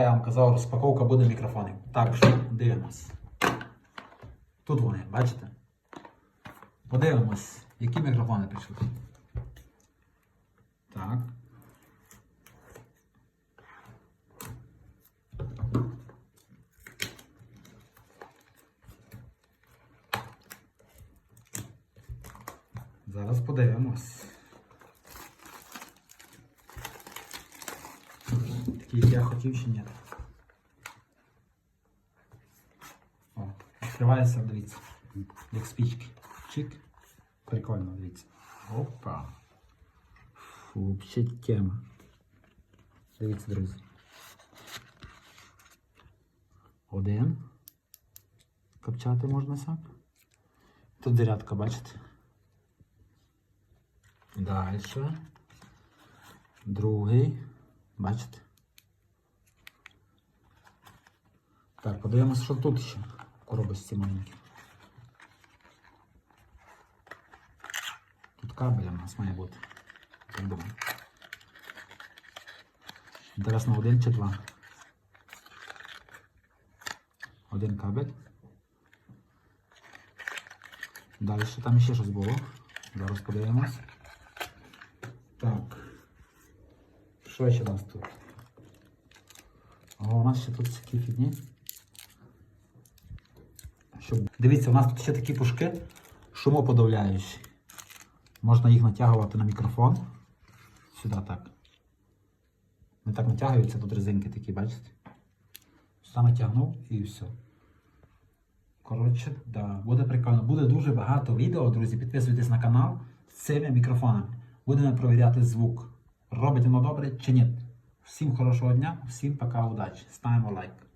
Я вам казав, розпаковка буде мікрофонів. Так, що дивимось. Тут вони, бачите? Подивимось, які мікрофони прийшли. Так. Зараз подивимось. Я хотів чи ні. О, відкривається, дивіться. Як спічки. Чик. Прикольно, дивіться. Опа. Фу, ще тема. Дивіться, друзі. Один. Копчати можна сяк. Тут зарядка, бачите? Дальше. Другий. Бачите? Так, подивимося, що тут ще в коробочці маленькій. Тут кабель у нас має бути. Так думаю. Інтересно, один чи два? Один кабель. Далі там ще щось було. Зараз подивимось. Так. Що ще у нас тут? О, у нас ще тут такі фігні. Щоб... Дивіться, у нас тут ще такі пушки шумоподавляючі. Можна їх натягувати на мікрофон. Сюди так. Не так натягуються, тут резинки такі, бачите? Сюди натягнув і все. Коротше, да, буде прикольно. Буде дуже багато відео, друзі. Підписуйтесь на канал з цими мікрофонами. Будемо провіряти звук. Робить воно добре чи ні. Всім хорошого дня, всім пока, удачі. Ставимо лайк.